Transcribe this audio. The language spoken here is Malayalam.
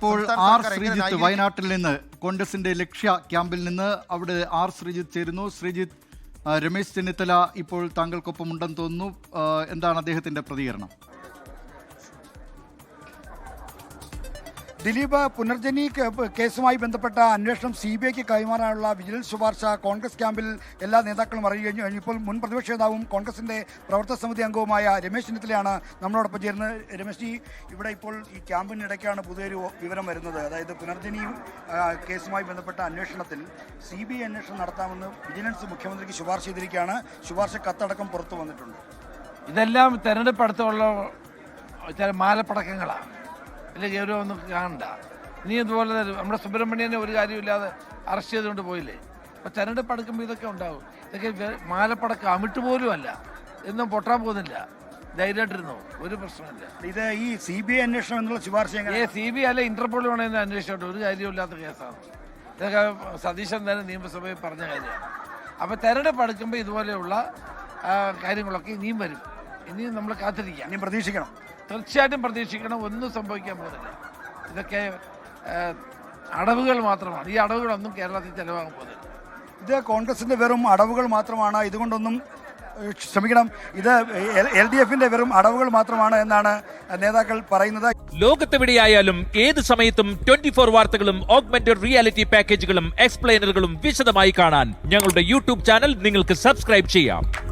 ഇപ്പോൾ ആർ ശ്രീജിത്ത്? വയനാട്ടിൽ നിന്ന് കോൺഗ്രസിന്റെ ലക്ഷ്യ ക്യാമ്പിൽ നിന്ന് അവിടെ ആർ ശ്രീജിത്ത് ചേരുന്നു. ശ്രീജിത്ത് രമേശ് ചെന്നിത്തല ഇപ്പോൾ താങ്കൾക്കൊപ്പം ഉണ്ടെന്ന് തോന്നുന്നു. എന്താണ് അദ്ദേഹത്തിന്റെ പ്രതികരണം? ദിലീപ് പുനർജനി കേസുമായി ബന്ധപ്പെട്ട അന്വേഷണം സി ബി ഐക്ക് കൈമാറാനുള്ള വിജിലൻസ് ശുപാർശ കോൺഗ്രസ് ക്യാമ്പിൽ എല്ലാ നേതാക്കളും അറിയുകയും കഴിഞ്ഞു. ഇപ്പോൾ മുൻ പ്രതിപക്ഷ നേതാവും കോൺഗ്രസിന്റെ പ്രവർത്തക സമിതി അംഗവുമായ രമേശ് ചെന്നിത്തലയാണ് നമ്മളോടൊപ്പം ചേരുന്നത്. രമേശ് ജി ഇവിടെ ഇപ്പോൾ ഈ ക്യാമ്പിനിടയ്ക്കാണ് പുതിയൊരു വിവരം വരുന്നത്. അതായത് പുനർജനി കേസുമായി ബന്ധപ്പെട്ട അന്വേഷണത്തിൽ സി ബി ഐ അന്വേഷണം നടത്താമെന്ന് വിജിലൻസ് മുഖ്യമന്ത്രിക്ക് ശുപാർശ ചെയ്തിരിക്കുകയാണ്. ശുപാർശ കത്തടക്കം പുറത്തു വന്നിട്ടുണ്ട്. ഇതെല്ലാം തെരഞ്ഞെടുപ്പ് അടുത്തുള്ള ചില മാലപ്പടക്കങ്ങളാണ്. വലിയ ഗൗരവമൊന്നും കാണണ്ട. ഇനി ഇതുപോലെ നമ്മുടെ സുബ്രഹ്മണ്യനെ ഒരു കാര്യമില്ലാതെ അറസ്റ്റ് ചെയ്തുകൊണ്ട് പോയില്ലേ? അപ്പോൾ തെരഞ്ഞെടുപ്പ് അടുക്കുമ്പോൾ ഇതൊക്കെ ഉണ്ടാവും. ഇതൊക്കെ മാലപ്പടക്കം അമിട്ട് പോലും അല്ല. എന്നും പൊട്ടാൻ പോകുന്നില്ല. ധൈര്യമായിട്ടിരുന്നു? ഒരു പ്രശ്നമില്ല ഇത് ഈ സി ബി ഐ അന്വേഷണം എന്നുള്ള ശുപാർശ ഏ സി ബി അല്ലെ ഇന്റർപോൾ വേണമെന്ന് അന്വേഷിച്ചോട്ടെ ഒരു കാര്യമില്ലാത്ത കേസാണ്. ഇതൊക്കെ സതീശൻ തന്നെ നിയമസഭയിൽ പറഞ്ഞ കാര്യമാണ്. അപ്പോൾ തെരഞ്ഞെടുപ്പ് അടുക്കുമ്പോൾ ഇതുപോലെയുള്ള കാര്യങ്ങളൊക്കെ ഇനിയും വരും. ഇനിയും നമ്മൾ കാത്തിരിക്കാം. ഇനി പ്രതീക്ഷിക്കണം. തീർച്ചയായിട്ടും പ്രതീക്ഷിക്കണം. ഒന്നും സംഭവിക്കാൻ പോകുന്നില്ല. ഇതൊക്കെ അടവുകൾ മാത്രമാണ്. ഈ അടവുകളൊന്നും കേരളത്തിൽ ചെലവാകാൻ പോകുന്നില്ല. ഇത് കോൺഗ്രസിന്റെ വെറും അടവുകൾ മാത്രമാണ്. ഇതുകൊണ്ടൊന്നും ശ്രമിക്കണം. ഇത് എൽ ഡി എഫിന്റെ വെറും അടവുകൾ മാത്രമാണ് എന്നാണ് നേതാക്കൾ പറയുന്നത്. ലോകത്തെവിടെയായാലും ഏത് സമയത്തും ട്വന്റി ഫോർ വാർത്തകളും ഓഗ്മെന്റഡ് റിയാലിറ്റി പാക്കേജുകളും എക്സ്പ്ലെയിനറുകളും വിശദമായി കാണാൻ ഞങ്ങളുടെ യൂട്യൂബ് ചാനൽ നിങ്ങൾക്ക് സബ്സ്ക്രൈബ് ചെയ്യാം.